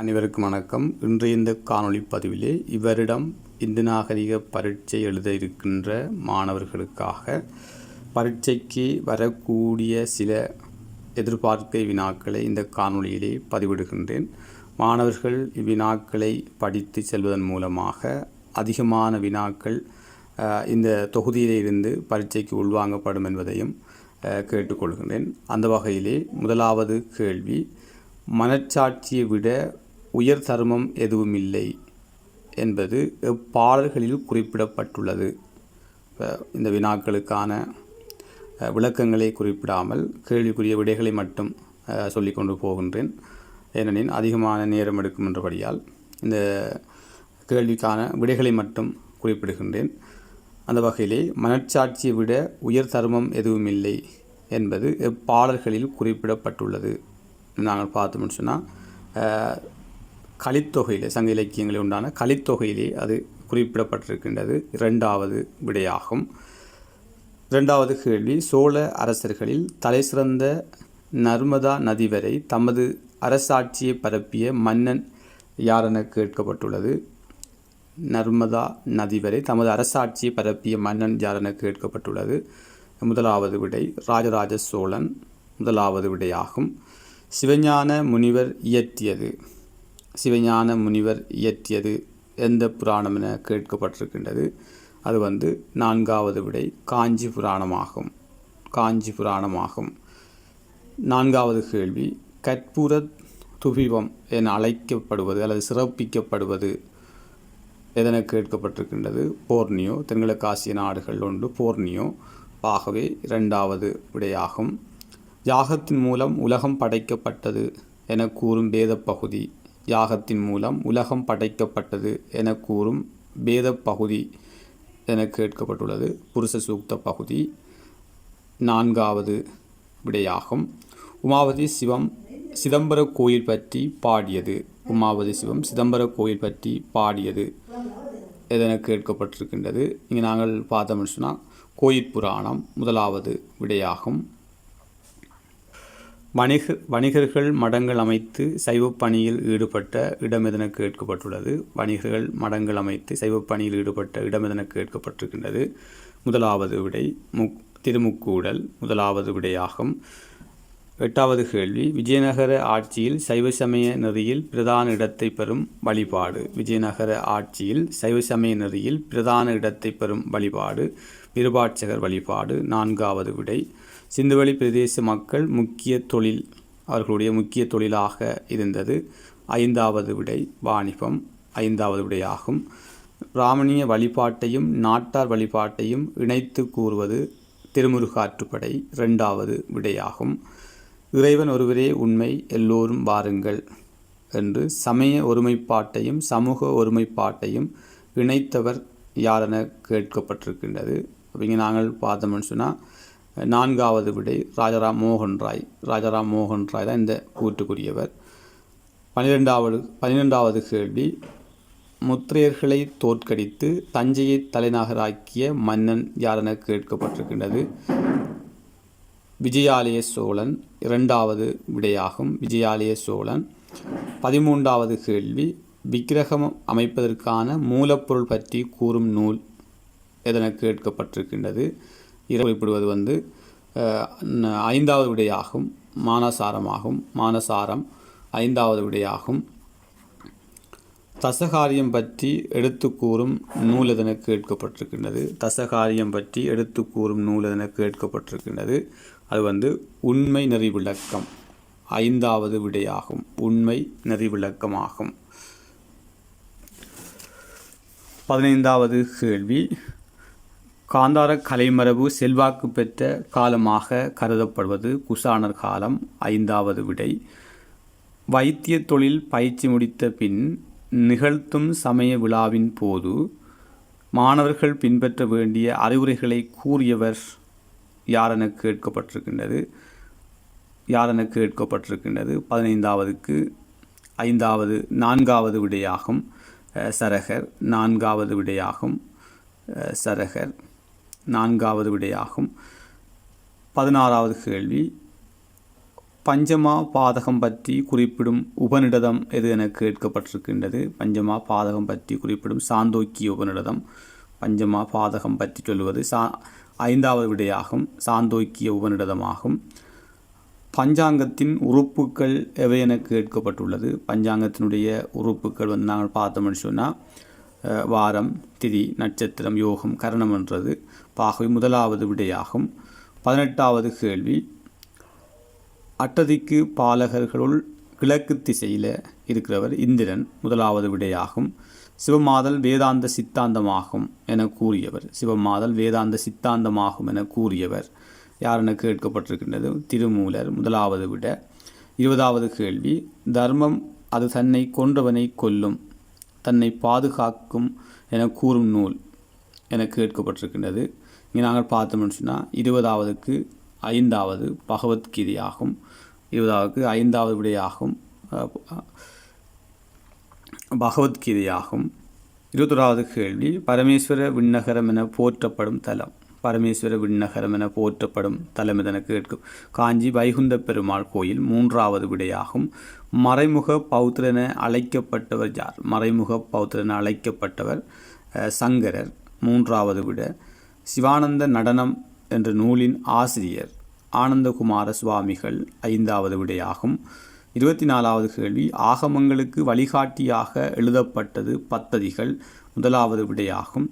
அனைவருக்கும் வணக்கம். இன்றைய இந்த காணொளி பதிவிலே இவரிடம் இந்து நாகரிக பரீட்சை எழுத இருக்கின்ற மாணவர்களுக்காக பரீட்சைக்கு வரக்கூடிய சில எதிர்பார்க்கை வினாக்களை இந்த காணொளியிலே பதிவிடுகின்றேன். மாணவர்கள் இவ்வினாக்களை படித்து செல்வதன் மூலமாக அதிகமான வினாக்கள் இந்த தொகுதியிலிருந்து பரீட்சைக்கு உள்வாங்கப்படும் என்பதையும் கேட்டுக்கொள்கின்றேன். அந்த வகையிலே முதலாவது கேள்வி மனச்சாட்சியை விட உயர் தர்மம் எதுவுமில்லை என்பது எப்பாடல்களில் குறிப்பிடப்பட்டுள்ளது. இந்த வினாக்களுக்கான விளக்கங்களை குறிப்பிடாமல் கேள்விக்குரிய விடைகளை மட்டும் சொல்லிக்கொண்டு போகின்றேன். ஏனெனில் அதிகமான நேரம் எடுக்கும் என்றபடியால் இந்த கேள்விக்கான விடைகளை மட்டும் குறிப்பிடுகின்றேன். அந்த வகையிலே மனச்சாட்சியை விட உயர் தர்மம் எதுவுமில்லை என்பது எப்பாடல்களில் குறிப்பிடப்பட்டுள்ளது. நாங்கள் பார்த்தோம்னு சொன்னால் கலித்தொகையிலே சங்க இலக்கியங்களில் உண்டான கலித்தொகையிலே அது குறிப்பிடப்பட்டிருக்கின்றது. இரண்டாவது விடையாகும். இரண்டாவது கேள்வி சோழ அரசர்களில் தலைசிறந்த நர்மதா நதி வரை தமது அரசாட்சியை பரப்பிய மன்னன் யாரென கேட்கப்பட்டுள்ளது? நர்மதா நதி வரை தமது அரசாட்சியை பரப்பிய மன்னன் யாரென கேட்கப்பட்டுள்ளது? முதலாவது விடை ராஜராஜ சோழன். முதலாவது விடையாகும். சிவஞான முனிவர் இயற்றியது. சிவஞான முனிவர் இயற்றியது எந்த புராணம் என கேட்கப்பட்டிருக்கின்றது. அது வந்து நான்காவது விடை காஞ்சி புராணமாகும். காஞ்சி புராணமாகும். நான்காவது கேள்வி கற்பூர துபிபம் என அழைக்கப்படுவது அல்லது சிறப்பிக்கப்படுவது எதென கேட்கப்பட்டிருக்கின்றது? போர்னியோ தென்கிழக்கு ஆசிய நாடுகள் ஒன்று போர்னியோ. ஆகவே இரண்டாவது விடையாகும். யாகத்தின் மூலம் உலகம் படைக்கப்பட்டது என கூறும் வேத பகுதி யாகத்தின் மூலம் உலகம் படைக்கப்பட்டது என கூறும் வேத பகுதி என கேட்கப்பட்டுள்ளது. புருஷ சூக்த பகுதி நான்காவது விடையாகும். உமாவதி சிவம் சிதம்பர கோயில் பற்றி பாடியது. உமாவதி சிவம் சிதம்பர கோயில் பற்றி பாடியது எதென கேட்கப்பட்டிருக்கின்றது. இங்கே நாங்கள் பார்த்தோம்னு சொன்னால் கோயில் புராணம் முதலாவது விடையாகும். வணிக வணிகர்கள் மடங்கள் அமைத்து சைவப் பணியில் ஈடுபட்ட இடம் கேட்கப்பட்டுள்ளது. வணிகர்கள் மடங்கள் அமைத்து சைவப் பணியில் ஈடுபட்ட இடம் கேட்கப்பட்டிருக்கின்றது. முதலாவது விடை முக் திருமுக்கூடல். முதலாவது விடையாகும். எட்டாவது கேள்வி விஜயநகர ஆட்சியில் சைவ சமய நெறியில் பிரதான இடத்தை பெறும் வழிபாடு. விஜயநகர ஆட்சியில் சைவ சமய நெறியில் பிரதான இடத்தை பெறும் வழிபாடு. விருபாட்சகர் வழிபாடு. நான்காவது விடை சிந்துவெளி பிரதேச மக்கள் முக்கிய தொழில் அவர்களுடைய முக்கிய தொழிலாக இருந்தது. ஐந்தாவது விடை வாணிபம் ஐந்தாவது விடையாகும். பிராமணிய வழிபாட்டையும் நாட்டார் வழிபாட்டையும் இணைத்து கூறுவது திருமுருகாற்றுப்படை இரண்டாவது விடையாகும். இறைவன் ஒருவரே உண்மை எல்லோரும் வாருங்கள் என்று சமய ஒருமைப்பாட்டையும் சமூக ஒருமைப்பாட்டையும் இணைத்தவர் யாரென கேட்கப்பட்டிருக்கின்றது. அப்படிங்க நாங்கள் பார்த்தோம்னு சொன்னால் நான்காவது விடை ராஜாராம் மோகன் ராய். ராஜாராம் மோகன் ராய் தான் இந்த கூற்றுக்குரியவர் பன்னிரெண்டாவது பன்னிரெண்டாவது கேள்வி. முத்திரையர்களை தோற்கடித்து தஞ்சையை தலைநகராக்கிய மன்னன் யாரென கேட்கப்பட்டிருக்கின்றது. விஜயாலய சோழன் இரண்டாவது விடையாகும். விஜயாலய சோழன். பதிமூன்றாவது கேள்வி. விக்கிரகம் அமைப்பதற்கான மூலப்பொருள் பற்றி கூறும் நூல் எதென கேட்கப்பட்டிருக்கின்றது? இரவு குறிப்பிடுவது வந்து ஐந்தாவது விடையாகும் மானசாரமாகும் மானசாரம் ஐந்தாவது விடையாகும். தசகாரியம் பற்றி எடுத்து கூறும் நூல் எதன கேட்கப்பட்டிருக்கின்றது? தசகாரியம் பற்றி எடுத்து கூறும் நூல் எதன கேட்கப்பட்டிருக்கின்றது? அது வந்து உண்மை நெறி விளக்கம். ஐந்தாவது விடையாகும் உண்மை நெறிவிளக்கமாகும் பதினைந்தாவது கேள்வி. காந்தார கலைமரபு செல்வாக்கு பெற்ற காலமாக கருதப்படுவது குசானர் காலம் ஐந்தாவது விடை. வைத்திய தொழில் பயிற்சி முடித்த பின் நிகழ்த்தும் சமய விழாவின் போது மாணவர்கள் பின்பற்ற வேண்டிய அறிவுரைகளை கூறியவர் யாரென கேட்கப்பட்டிருக்கின்றது? யாரென கேட்கப்பட்டிருக்கின்றது? பதினைந்தாவதுக்கு ஐந்தாவது நான்காவது விடையாகும் சரகர் நான்காவது விடையாகும் சரகர். நான்காவது விடையாகும். பதினாறாவது கேள்வி. பஞ்சமா பாதகம் பற்றி குறிப்பிடும் உபநிடதம் எது என கேட்கப்பட்டிருக்கின்றது. பஞ்சமா பாதகம் பற்றி குறிப்பிடும் சாந்தோக்கிய உபநிடதம். பஞ்சமா பாதகம் பற்றி சொல்வது சா ஐந்தாவது விடையாகும். சாந்தோக்கிய உபநிடதமாகும். பஞ்சாங்கத்தின் உறுப்புக்கள் எவை என கேட்கப்பட்டுள்ளது. பஞ்சாங்கத்தினுடைய உறுப்புக்கள் வந்து நாங்கள் பார்த்தோம்னு சொன்னால் வாரம் திதி நட்சத்திரம் யோகம் கரணம் என்றது பாகவை முதலாவது விடையாகும். பதினெட்டாவது கேள்வி. அட்டதிக்கு பாலகர்களுள் கிழக்கு திசையில் இருக்கிறவர் இந்திரன் முதலாவது விடையாகும். சிவமாதல் வேதாந்த சித்தாந்தமாகும் என கூறியவர். சிவமாதல் வேதாந்த சித்தாந்தமாகும் என கூறியவர். யார் என கேட்கப்பட்டிருக்கின்றது? திருமூலர் முதலாவது விட. இருபதாவது கேள்வி. தர்மம் அது தன்னை கொன்றவனை கொல்லும். தன்னை பாதுகாக்கும் என கூறும் நூல் என கேட்கப்பட்டிருக்கின்றது. இங்கே நாங்கள் பார்த்தோம்னு சொன்னால் இருபதாவதுக்கு ஐந்தாவது பகவத்கீதையாகும் இருபதாவதுக்கு ஐந்தாவது விடையாகும் பகவத்கீதையாகும். இருபத்தொராவது கேள்வி பரமேஸ்வர விண்ணகரம் என போற்றப்படும் தலம். பரமேஸ்வர விண்ணகரம் என போற்றப்படும் தலம் கேட்கும். காஞ்சி வைகுந்த பெருமாள் கோயில் மூன்றாவது விடையாகும். மறைமுக பௌத்திரன அழைக்கப்பட்டவர் யார்? மறைமுக பௌத்திரன அழைக்கப்பட்டவர் சங்கரர். மூன்றாவது விட சிவானந்த நடனம் என்ற நூலின் ஆசிரியர் ஆனந்தகுமார சுவாமிகள் ஐந்தாவது விடையாகும். இருபத்தி நாலாவது கேள்வி ஆகமங்களுக்கு வழிகாட்டியாக எழுதப்பட்டது பத்ததிகள் முதலாவது விடையாகும்.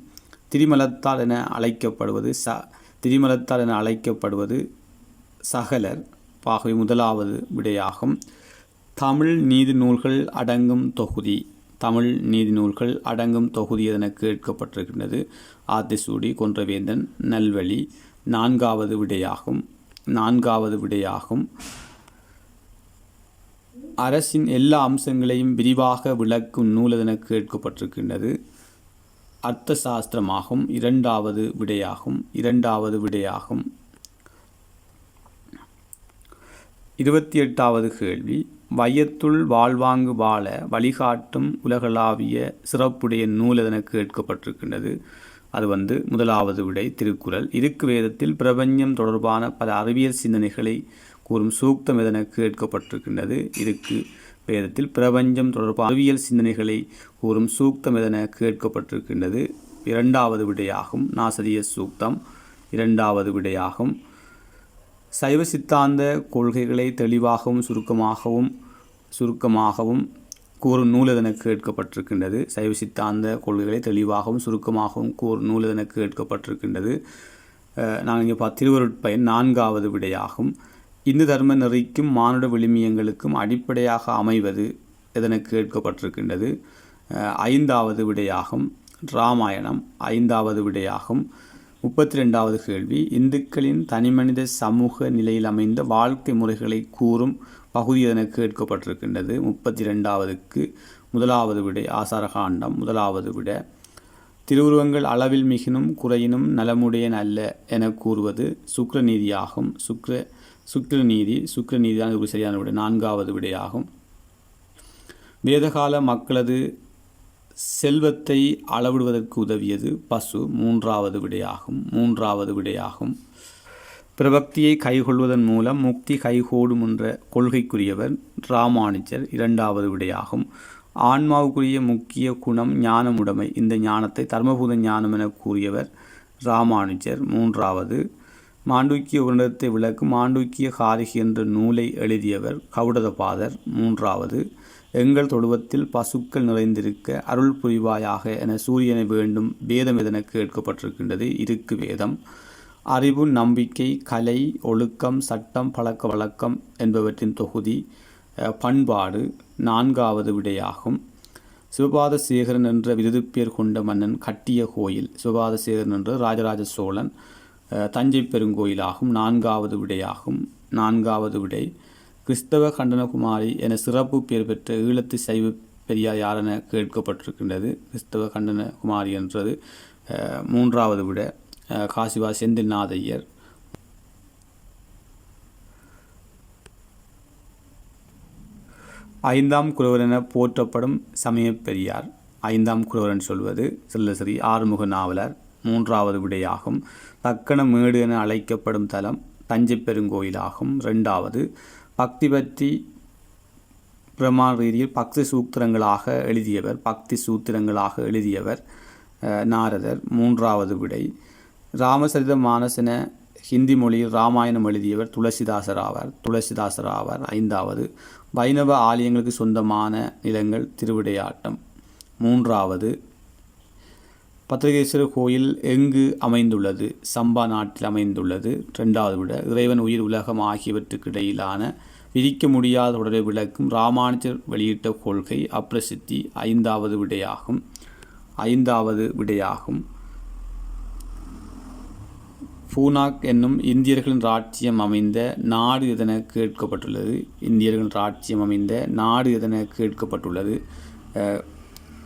திரிமலத்தால் என அழைக்கப்படுவது ச திரிமலத்தால் என அழைக்கப்படுவது சகலர் பாகவை முதலாவது விடையாகும். தமிழ் நீதி நூல்கள் அடங்கும் தொகுதி. தமிழ் நீதி நூல்கள் அடங்கும் தொகுதி என கேட்கப்பட்டிருக்கின்றது. ஆத்திசூடி கொன்றவேந்தன் நல்வழி நான்காவது விடையாகும். நான்காவது விடையாகும். அரசின் எல்லா அம்சங்களையும் விரிவாக விளக்கும் நூல் என கேட்கப்பட்டிருக்கின்றது? அர்த்த சாஸ்திரமாகும் இரண்டாவது விடையாகும். இரண்டாவது விடையாகும். இருபத்தி எட்டாவது கேள்வி. வையத்துள் வாழ்வாங்கு வாழ வழிகாட்டும் உலகளாவிய சிறப்புடைய நூல் என கேட்கப்பட்டிருக்கின்றது? அது வந்து முதலாவது விடை திருக்குறள். இருக்கு வேதத்தில் பிரபஞ்சம் தொடர்பான பல அறிவியல் சிந்தனைகளை கூறும் சூக்தம் எதென கேட்கப்பட்டிருக்கின்றது? இதுக்கு வேதத்தில் பிரபஞ்சம் தொடர்பான அறிவியல் சிந்தனைகளை கூறும் சூக்தம் எதென கேட்கப்பட்டிருக்கின்றது? இரண்டாவது விடையாகும் நாசரிய சூக்தம். இரண்டாவது விடையாகும் சைவ சித்தாந்த கொள்கைகளை தெளிவாகவும் சுருக்கமாகவும் சுருக்கமாகவும் கூறும் நூலதன கேட்கப்பட்டிருக்கின்றது? சைவ சித்தாந்த கொள்கைகளை தெளிவாகவும் சுருக்கமாகவும் கூறும் நூலதன கேட்கப்பட்டிருக்கின்றது? நாங்கள் இங்கே பார்த்து திருவருட்பயன் நான்காவது விடையாகும். இந்து தர்ம நெறிக்கும் மானுட விழுமியங்களுக்கும் அடிப்படையாக அமைவது எதன கேட்கப்பட்டிருக்கின்றது? ஐந்தாவது விடையாகும். ராமாயணம் ஐந்தாவது விடையாகும். முப்பத்தி ரெண்டாவது கேள்வி. இந்துக்களின் தனிமனித சமூக நிலையில் அமைந்த வாழ்க்கை முறைகளை கூறும் பகுதி என கேட்கப்பட்டிருக்கின்றது? முப்பத்தி ரெண்டாவதுக்கு முதலாவது விடை ஆசாரகாண்டம் முதலாவது விட. திருவுருவங்கள் அளவில் மிகினும் குறையினும் நலமுடையன் அல்ல என கூறுவது சுக்ரநீதியாகும். சுக்ர சுக்கிரநீதி சுக்கிரநீதியான ஒரு சரியான விடை நான்காவது விடையாகும். வேதகால மக்களது செல்வத்தை அளவிடுவதற்கு உதவியது பசு மூன்றாவது விடையாகும் மூன்றாவது விடையாகும். பிரபக்தியை கைகொள்வதன் மூலம் முக்தி கைகூடும் என்ற கொள்கைக்குரியவர் ராமானுஜர் இரண்டாவது விடையாகும். ஆன்மாவுக்குரிய முக்கிய குணம் ஞானமுடைமை இந்த ஞானத்தை தர்மபூத ஞானம் என கூறியவர் ராமானுஜர் மூன்றாவது மாண்டூக்கிய உருண்டத்தை விளக்கும் மாண்டூக்கிய காரிகி என்ற நூலை எழுதியவர் கவுடதபாதர் மூன்றாவது எங்கள் தொழுவத்தில் பசுக்கள் நிறைந்திருக்க அருள் புரிவாயாக என சூரியனை வேண்டும் வேதம் எதென கேட்கப்பட்டிருக்கின்றது? இருக்கு வேதம். அறிவு நம்பிக்கை கலை ஒழுக்கம் சட்டம் பழக்க வழக்கம் என்பவற்றின் தொகுதி பண்பாடு நான்காவது விடையாகும். சிவபாத சேகரன் என்ற விருதுப்பேர் கொண்ட மன்னன் கட்டிய கோயில் சிவபாத சேகரன் என்ற ராஜராஜ சோழன் தஞ்சை பெருங்கோயிலாகும் நான்காவது விடையாகும். நான்காவது விடை கிறிஸ்தவ கண்டனகுமாரி என சிறப்பு பெயர் பெற்ற ஈழத்து சைவ பெரியார் யார் என கேட்கப்பட்டிருக்கின்றது. கிறிஸ்தவ கண்டனகுமாரி என்றது மூன்றாவது விட காசிவா செந்தில்நாதையர் ஐந்தாம் குறவர் என போற்றப்படும் சமயப் பெரியார். ஐந்தாம் குறவரன் சொல்வது சில்லசிறி ஆறுமுக நாவலர். மூன்றாவது விடையாகும். தக்கன மேடு என அழைக்கப்படும் தலம் தஞ்சை பெருங்கோயிலாகும் ரெண்டாவது பக்தி பற்றி பிரமாண ரீதியில் பக்தி சூத்திரங்களாக எழுதியவர் பக்தி சூத்திரங்களாக எழுதியவர் நாரதர். மூன்றாவது விடை ராமசரித மானசன ஹிந்தி மொழியில் ராமாயணம் எழுதியவர் துளசிதாசர் ஆவார். துளசிதாசர் ஆவார். ஐந்தாவது வைணவ ஆலயங்களுக்கு சொந்தமான நிலங்கள் திருவிடையாட்டம். மூன்றாவது பத்திரிகேஸ்வரர் கோயில் எங்கு அமைந்துள்ளது? சம்பா நாட்டில் அமைந்துள்ளது. ரெண்டாவது விட இறைவன் உயிர் உலகம் ஆகியவற்றுக்கு இடையிலான விதிக்க முடியாத தொடரை விளக்கும் ராமானுஜர் வெளியிட்ட கொள்கை அப்பிரசித்தி ஐந்தாவது விடையாகும். ஐந்தாவது விடையாகும். பூனாக் என்னும் இந்தியர்களின் ராட்சியம் அமைந்த நாடு எதென கேட்கப்பட்டுள்ளது? இந்தியர்களின் ராட்சியம் அமைந்த நாடு எதென கேட்கப்பட்டுள்ளது?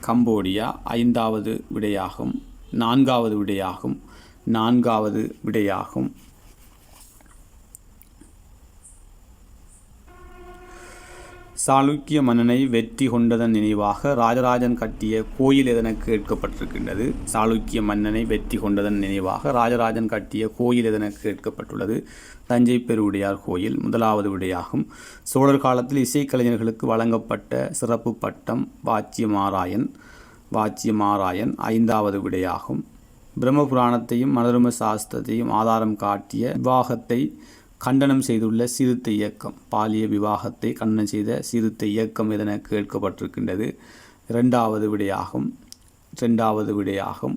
கம்போடியா ஐந்தாவது விடையாகும் நான்காவது விடையாகும் நான்காவது விடையாகும். சாளுக்கிய மன்னனை வெற்றி கொண்டதன் நினைவாக ராஜராஜன் கட்டிய கோயில் எதென கேட்கப்பட்டிருக்கின்றது சாளுக்கிய மன்னனை வெற்றி கொண்டதன் நினைவாக ராஜராஜன் கட்டிய கோயில் எதென கேட்கப்பட்டுள்ளது தஞ்சை பெருவுடையார் கோயில் முதலாவது விடையாகும் சோழர் காலத்தில் இசைக்கலைஞர்களுக்கு வழங்கப்பட்ட சிறப்பு பட்டம் வாச்சியமாராயன் வாச்சியமாராயன் ஐந்தாவது விடையாகும் பிரம்மபுராணத்தையும் மனோரம சாஸ்திரத்தையும் ஆதாரம் காட்டிய விவாகத்தை கண்டனம் செய்துள்ள சிறுத்தை இயக்கம் பாலிய விவாகத்தை கண்டனம் செய்த சிறுத்தை இயக்கம் என கேட்கப்பட்டிருக்கின்றது. இரண்டாவது விடையாகும் இரண்டாவது விடையாகும்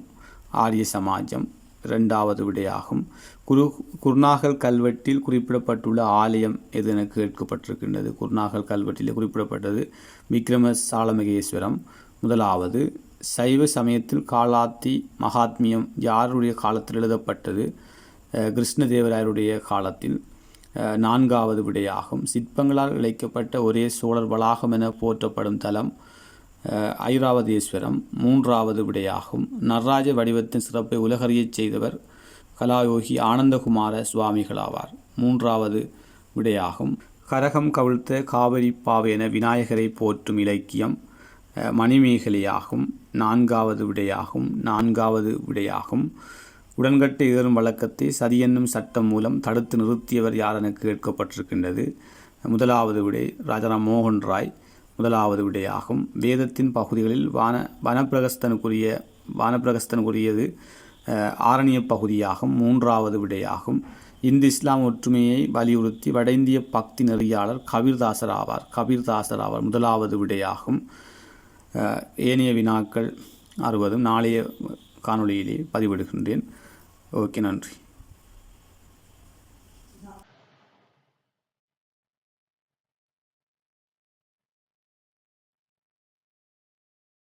ஆரிய சமாஜம் இரண்டாவது விடையாகும். குரு குருநாகல் கல்வெட்டில் குறிப்பிடப்பட்டுள்ள ஆலயம் எதென கேட்கப்பட்டிருக்கின்றது? குருநாகல் கல்வெட்டில் குறிப்பிடப்பட்டது விக்ரம சாலமகேஸ்வரம் முதலாவது சைவ சமயத்தில் காலாத்தி மகாத்மியம் யாருடைய காலத்தில் எழுதப்பட்டது? கிருஷ்ணதேவராயருடைய காலத்தில். நான்காவது விடையாகும். சிற்பங்களால் இழைக்கப்பட்ட ஒரே சோழர் வளாகம் என போற்றப்படும் தலம் ஐராவதீஸ்வரம் ஐராவதேஸ்வரம் மூன்றாவது விடையாகும். நடராஜ வடிவத்தின் சிறப்பை உலகறியச் செய்தவர் கலாயோகி ஆனந்தகுமார சுவாமிகளாவார். மூன்றாவது விடையாகும். கரகம் கவிழ்த்த காவிரி பாவேன விநாயகரை போற்றும் இலக்கியம் மணிமேகலையாகும். நான்காவது விடையாகும். நான்காவது விடையாகும். உடன்கட்டை ஏறும் வழக்கத்தை சதியென்னும் சட்டம் மூலம் தடுத்து நிறுத்தியவர் யார் என கேட்கப்பட்டிருக்கின்றது. முதலாவது விடை ராஜாராம் மோகன் ராய். முதலாவது விடையாகும். வேதத்தின் பகுதிகளில் வான வனப்பிரகஸ்தனுக்குரிய வானப்பிரகஸ்தனுக்குரியது ஆரணிய பகுதியாகும். மூன்றாவது விடையாகும். இந்து இஸ்லாம் ஒற்றுமையை வலியுறுத்தி வட இந்திய பக்தி நெறியாளர் கபீர்தாசர் ஆவார். கபீர்தாசர் ஆவார். முதலாவது விடையாகும். ஏனைய வினாக்கள் அறுபதும் நாளைய காணொளியிலே பதிவிடுகின்றேன். o Ken